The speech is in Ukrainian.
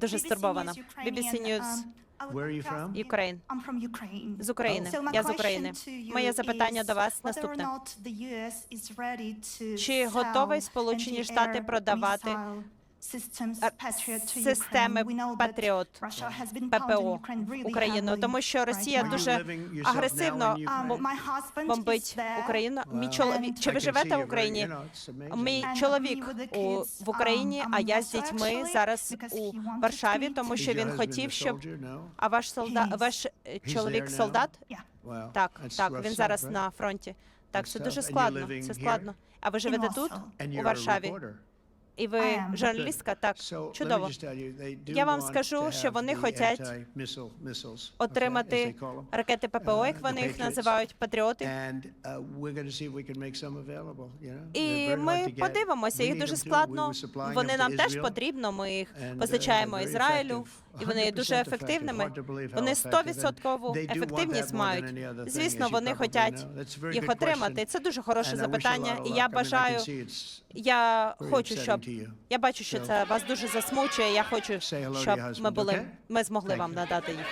дуже стурбована. BBC News Where are you from? Ukraine. I'm from Ukraine. З України. So my Я з question України. to you Моє запитання is до вас whether or наступне. not the US is ready to Чи sell готові Сполучені Штати продавати е, системи Патріот ППО Україну, тому що Росія дуже агресивно Um, бомбить. Україну. Мій чоловік. Чи ви живете в Україні? Мій чоловік у в Україні, um, а я з дітьми зараз у Варшаві, тому що він хотів, щоб а ваш солдат, ваш е, чоловік солдат? Так, так, він зараз на фронті. Так, stuff. дуже складно. Це складно. А ви живете тут, у Варшаві? І ви журналістка? Так, чудово. Я вам скажу, to що вони as отримати ракети ППО, як Uh, вони їх називають, патріоти. Uh? І ми подивимося, їх дуже складно. Вони нам теж потрібно. Ми їх uh, постачаємо Ізраїлю, і вони є дуже 100% ефективними. Вони effective. And 100% they do want ефективність мають. Звісно, вони хочуть їх отримати. Це дуже хороше запитання, і я бажаю. Я хочу, щоб. Я бачу, що це вас дуже засмучує. Я хочу, щоб ми були. Ми змогли вам надати їх.